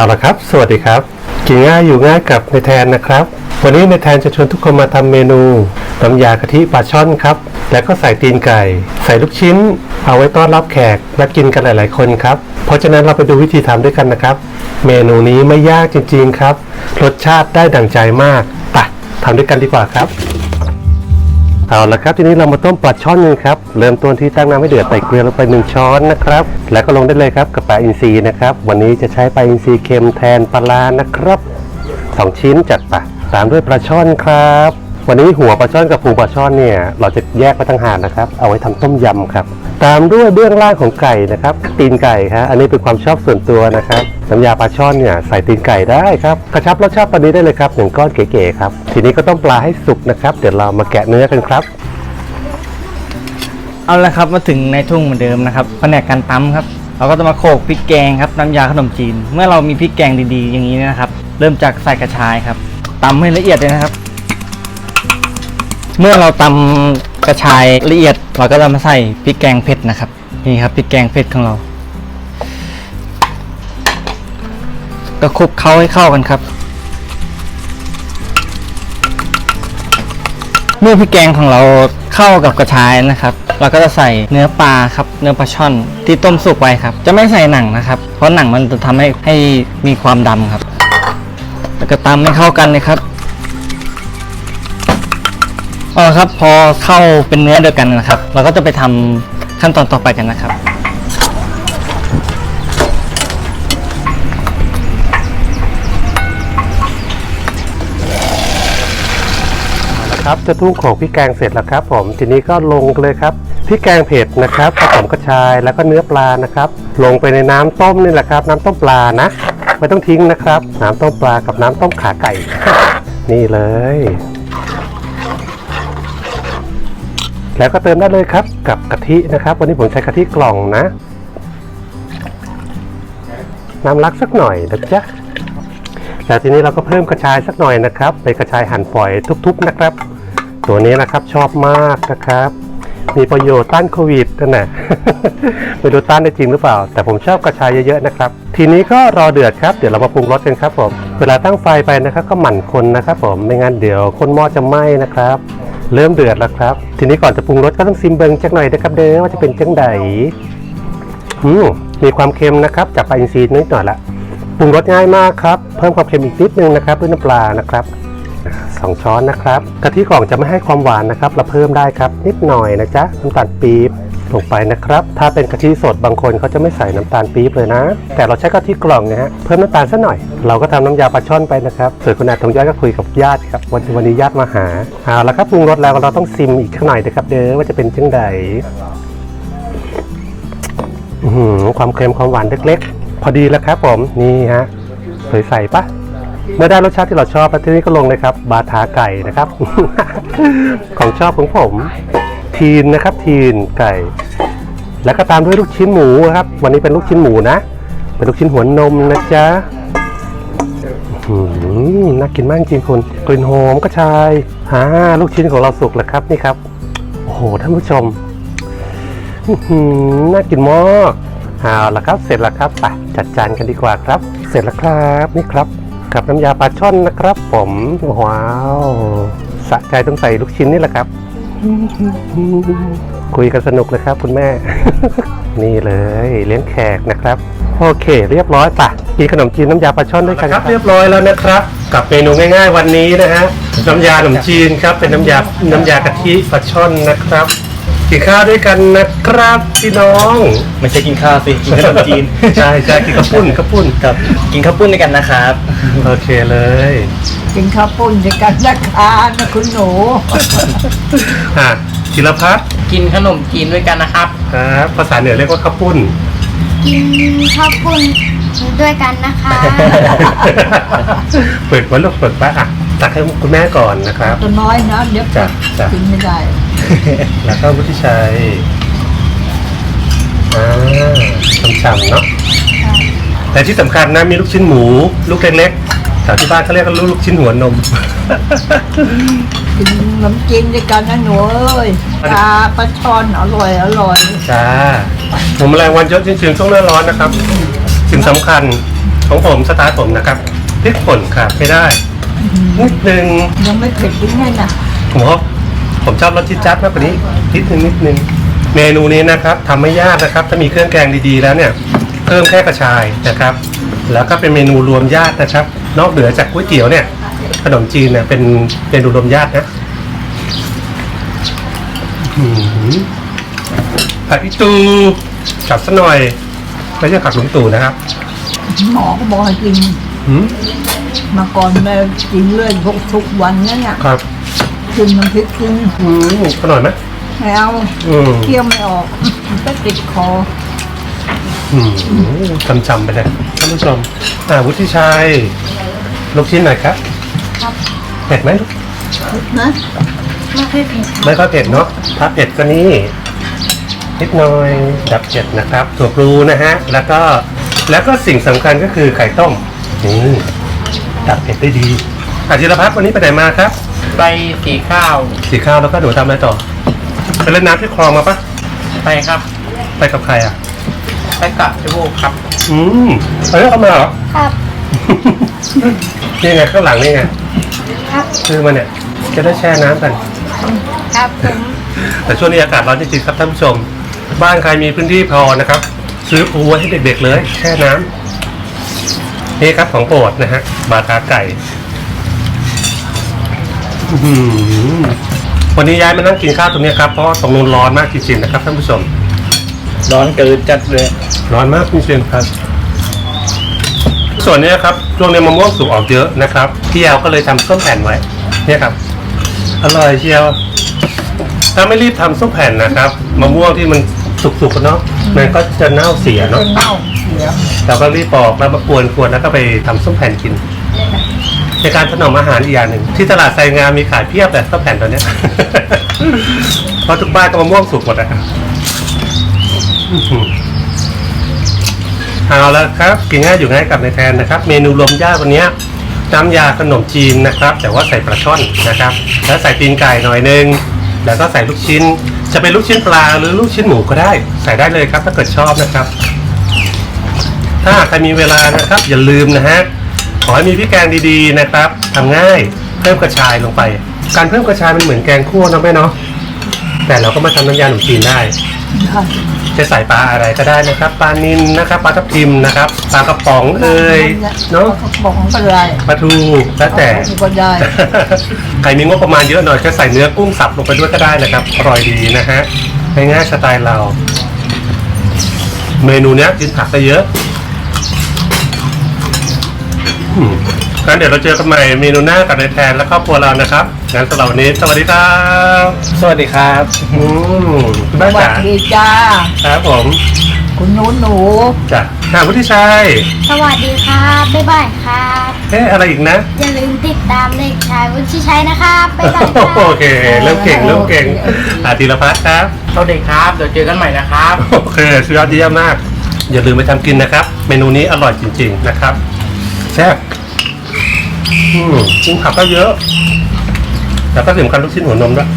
เอาละครับ สวัสดีครับ กินง่ายอยู่ง่ายกับในแทนนะครับ วันนี้ในแทนจะชวนทุกคนมาทำเมนูน้ำยากะทิปลาช่อนครับ แล้วก็ใส่ตีนไก่ ใส่ลูกชิ้น เอาไว้ต้อนรับแขกและกินกันหลาย ๆ คนครับ เพราะฉะนั้นเราไปดูวิธีทำด้วยกันนะครับ เมนูนี้ไม่ยากจริง ๆ ครับ รสชาติได้ดั่งใจมากไปทำด้วยกันดีกว่าครับ เอาละครับทีนี้เรามาต้มปลาช่อนกันครับเริ่มต้นที่ตั้งน้ำให้เดือดใส่เกลือลงไปหนึ่งช้อนนะครับแล้วก็ลงได้เลยครับกับปลาอินทรีนะครับวันนี้จะใช้ปลาอินทรีเค็มแทนปลาลานะครับสองชิ้นจัดไปตามด้วยปลาช่อนครับ วันนี้หัวปลาช่อนกับพุงปลาช่อนเนี่ยเราจะแยกไปต่างหากนะครับ เอาไว้ทำต้มยำครับ ตามด้วยเบื้องล่างของไก่นะครับตีนไก่ครับอันนี้เป็นความชอบส่วนตัวนะครับ น้ำยาปลาช่อนเนี่ยใส่ตีนไก่ได้ครับกระชับรสชาติปลานี้ได้เลยครับหนึ่งก้อนเก๋ๆครับทีนี้ก็ต้องปลาให้สุกนะครับ เดี๋ยวเรามาแกะเนื้อกันครับ เอาละครับมาถึงในทุ่งเหมือนเดิมนะครับแผนกการตำครับ เราก็จะมาโขลกพริกแกงครับน้ำยาขนมจีน เมื่อเรามีพริกแกงดีๆ อย่างนี้นะครับ เริ่มจากใส่กระชายครับตำให้ละเอียดเลยนะครับ เมื่อเราตำกระชายละเอียด เราก็จะมาใส่พริกแกงเผ็ดนะครับนี่ครับพริกแกงเผ็ดของเรา ก็คลุกเคล้าให้เข้ากันครับ เมื่อพริกแกงของเราเข้ากับกระชายนะครับ เราก็จะใส่เนื้อปลาครับ เนื้อปลาช่อนที่ต้มสุกไว้ครับ จะไม่ใส่หนังนะครับ เพราะหนังมันจะทำให้ให้มีความดำครับ แล้วก็ตำให้เข้ากันเลยครับเอาละครับพอเข้าเป็นเนื้อเดียวกันนะครับ เราก็จะไปทำขั้นตอนต่อไปกันนะครับ ครับจะทุ่งโขลกพริกแกงเสร็จแล้วครับ ผมทีนี้ก็ลงเลยครับพริกแกงเผ็ดนะครับผสมกระชายแล้วก็เนื้อปลานะครับ ลงไปในน้ำต้มนี่แหละครับ น้ำต้มปลานะไม่ต้องทิ้งนะครับ น้ำต้มปลากับน้ำต้มขาไก่ นี่เลย แล้วก็เติมได้เลยครับ กับกะทินะครับ วันนี้ผมใช้กะทิกล่องนะน้ำรักสักหน่อยนะจ๊ะ แล้วทีนี้เราก็เพิ่มกระชายสักหน่อยนะครับเป็นกระชายหั่นฝอยทุบๆนะครับ ตัวนี้นะครับชอบมากนะครับ มีประโยชน์ต้านโควิดนั่นแหละไม่รู้ต้านได้จริงหรือเปล่า แต่ผมชอบกระชายเยอะๆนะครับ ทีนี้ก็รอเดือดครับเดี๋ยวเรามาปรุงรสกันครับผมเวลาตั้งไฟไปนะครับ ก็หมั่นคนนะครับ ผมไม่งั้นเดี๋ยวคนหม้อจะไหม้นะครับ เริ่มเดือดแล้วครับ ทีนี้ก่อนจะปรุงรสก็ต้องซิมเบิงจักหน่อยนะครับ เด้อว่าจะเป็นจังใดมมีความเค็มนะครับจากปลาอินทรีย์นิดหน่อยละ ปรุงรสง่ายมากครับ เพิ่มความเค็มอีกนิดนึงนะครับด้วยน้ำปลานะครับสองช้อนนะครับกะทิกล่องจะไม่ให้ความหวานนะครับ เราเพิ่มได้ครับนิดหน่อยนะจ๊ะน้ำตาลปี๊บลงไปนะครับ ถ้าเป็นกะทิสดบางคนเขาจะไม่ใส่น้ำตาลปี๊บเลยนะ แต่เราใช้กะทิกล่องนะฮะเพิ่มน้ำตาลสักหน่อย เราก็ทำน้ำยาปลาช่อนไปนะครับส่วนคุณอาทองย้อยก็คุยกับญาติครับวันวันนี้ญาติมาหาเอาละครับปรุงรสแล้วเราต้องซิมอีกสักหน่อยนะครับ เด้อว่าจะเป็นจังใดความเค็มความหวานเล็กๆ พอดีแล้วครับผมนี่ฮะสวยใสปะเมื่อได้รสชาติที่เราชอบแล้วที่นี้ก็ลงเลยครับ บาทาไก่นะครับ ของชอบของผม ทีนนะครับ ทีนไก่ แล้วก็ตามด้วยลูกชิ้นหมูครับ วันนี้เป็นลูกชิ้นหมูนะ เป็นลูกชิ้นหัวนมนะจ๊ะน่ากินมากจริงคุณกลิ่นหอมกระชายฮ่าลูกชิ้นของเราสุกแล้วครับนี่ครับ โอ้โหท่านผู้ชมน่ากินมาก เอาละครับ เสร็จแล้วครับไปจัดจานกันดีกว่าครับ เสร็จแล้วครับนี่ครับกับน้ำยาปลาช่อนนะครับ ผมว้าวสะใจต้องใส่ลูกชิ้นนี่แหละครับ คุยกันสนุกเลยครับ คุณแม่ นี่เลยเลี้ยงแขกนะครับ โอเค เรียบร้อยปะกินขนมจีนน้ำยาปลาช่อนด้วยกันครับ เรียบร้อยแล้วนะครับ กับเมนูง่าย ๆ วันนี้นะฮะน้ำยาขนมจีนครับเป็นน้ำยาน้ำยากะทิปลาช่อนนะครับ กินข้าวด้วยกันนะครับพี่น้องไม่ใช่กินข้าวสิกินขนมจีนใช่ใช่กินข้าวปุ้นข้าวปุ้นครับ กินข้าวปุ้นด้วยกันนะครับ โอเคเลยกินข้าวปุ้นด้วยกันนะคะนะคุณหนูอะธีรพัฒน์กินขนมจีนด้วยกันนะครับครับภาษาเหนือเรียกว่าข้าวปุ้นกินข้าวปุ้นด้วยกันนะคะเปิดไว้ลูกเปิดไว้อะตักให้คุณแม่ก่อนนะครับตัวน้อยนะเดี๋ยวจ้ะจ้ะกินไม่ได้ แล้วก็วุฒิชัยอ่าฉ่ำๆเนาะแต่ที่สำคัญนะมีลูกชิ้นหมู ลูกเล็กๆแถวที่บ้านเขาเรียกกันลูกชิ้นหัวนม กินขนมจีนด้วยกันนะหนูเอ้ยปลาปลาช่อนอร่อยอร่อยจ้าผมแมลงวันเยอะจริงๆช่วงหน้าร้อนนะครับ สิ่งสำคัญของผมสไตล์ผมนะครับพริกป่นขาดไม่ได้นิดนึงยังไม่เผ็ดยังไงน่ะผมว่า ผมชอบรสจิ๊ดจัดมากกว่านี้นิดนึงนิดนึงเมนูนี้นะครับทำไม่ยากนะครับ ถ้ามีเครื่องแกงดีๆแล้วเนี่ยเพิ่มแค่กระชายนะครับ แล้วก็เป็นเมนูรวมญาตินะครับ นอกเหนือจากก๋วยเตี๋ยวเนี่ยขนมจีนเนี่ยเป็นเมนูรวมญาตินะอื้อหือผัดอีตูจับซะหน่อยไม่ใช่ผักหลุงตู่นะครับหมอก็บอกให้กินหืมมาก่อนแม่กินเรื่อยทุกทุกๆวันนั่นน่ะครับ กินน้ำพริกกินอืมขน่อยไหมไม่เอาอืมเคี่ยวไม่ออกมันก็ติดคออืมจำๆไปเลยท่านผู้ชมอ่าวุฒิชัยลูกชิ้นหน่อยครับครับเผ็ดไหมลูกนะไม่ค่อยเผ็ดครับไม่ค่อยเผ็ดเนาะถ้าเผ็ดก็นี่นิดหน่อยดับเผ็ดนะครับถั่วพลูนะฮะ แล้วก็แล้วก็สิ่งสำคัญก็คือไข่ต้มนี่ดับเผ็ดได้ดี อาจิรพัฒน์วันนี้ไปไหนมาครับ ไปสีข้าว สีข้าวแล้วก็หนูทำอะไรต่อ ไปเล่นน้ำที่คลองมาปะไปครับ ไปกับใครอะ ไปกับพี่โบครับ อืมไปแล้วเขามาเหรอ ครับ นี่ไงข้างหลังนี่ไง ครับ ซื้อมาเนี่ย จะได้แช่น้ำกัน ครับผมแต่ช่วงนี้อากาศร้อนจริงๆครับท่านผู้ชม บ้านใครมีพื้นที่พอนะครับ ซื้อปูไว้ให้เด็กๆเลย แช่น้ำนี่ครับของโปรดนะฮะ บาทาไก่อื้อหือ วันนี้ย้ายมานั่งกินข้าวตรงนี้ครับ เพราะว่าตรงนู้นร้อนมากจริงๆนะครับท่านผู้ชม ร้อนเกินจัดเลย ร้อนมากจริงๆครับ ส่วนนี้ครับช่วงนี้มะม่วงสุกออกเยอะนะครับพี่แอลก็เลยทำส้มแผ่นไว้ เนี่ยครับ อร่อยเชียว ถ้าไม่รีบทำส้มแผ่นนะครับมะม่วงที่มันสุกๆกันเนาะมันก็จะเน่าเสียเป็เนาะนเน่าเสียเราก็รีบปอกแล้วมากวนๆแล้วก็ไปทำส้มแผ่นกิน ในการถนอมอาหารอีกอย่างหนึ่งที่ตลาดไซงามมีขายเพียบเลยส้มแผ่นตัวเนี้ย เพราะทุกบ้านก็มะม่วงสุกหมดอะอื้อหือเอาแล้วครับกินง่ายอยู่ง่ายกับในแทนนะครับ เมนูรวมญาติวันเนี้ยน้ำยาขนมจีนนะครับ แต่ว่าใส่ปลาช่อนนะครับ แล้วใส่ตีนไก่หน่อยนึงแล้วก็ใส่ลูกชิ้น จะเป็นลูกชิ้นปลาหรือลูกชิ้นหมูก็ได้ ใส่ได้เลยครับ ถ้าเกิดชอบนะครับ ถ้าใครมีเวลานะครับ อย่าลืมนะฮะ อให้มีพริกแกงดีๆนะครับทำง่ายเพิ่มกระชายลงไป การเพิ่มกระชายมันเหมือนแกงคั่วเนาะแม่เนาะแต่เราก็มาทำน้ำยาขนมจีนได้ได้จะใส่ปลาอะไรก็ได้นะครับปลานิลนะครับปลาทับทิมนะครับปลากระป๋องเอ่ยเนาะกระป๋องก็ได้ปลาทูแล้วแต่ก็ได้ ใครมีงบประมาณเยอะหน่อยก็ใส่เนื้อกุ้งสับลงไปด้วยก็ได้นะครับอร่อยดีนะฮะง่ายๆสไตล์เรา เมนูเนี้ยกินผักได้เยอะอืม งั้นเดี๋ยวเราเจอกันใหม่เมนูหน้ากับนายแทนและครอบครัวเรานะครับงั้นสำหรับวันนี้สวัสดีครับสวัสดีครับอืมคุณสแม่วัจ๋าสดีจ้า ครับผมคุณหนูหนูจ้ะหาวุฒิชัยสวัสดีครับ บ๊ายบายครับ เอ๊ะอะไรอีกนะ อย่าลืมติดตามเด็กชายวุฒิชัยนะครับ บ๊ายบายครับ โอเค เริ่มเก่งเริ่มเก่งอาธีรพัฒน์ครับ สวัสดีครับ เดี๋ยวเจอกันใหม่นะครับ โอเคสุดยอดเยี่ยมมาก อย่าลืมไปทำกินนะครับ เมนูนี้อร่อยจริง ๆ นะครับแซ่บอืมกินผักก็เยอะแล้วก็สำคัญลูกชิ้นหัวนมด้วย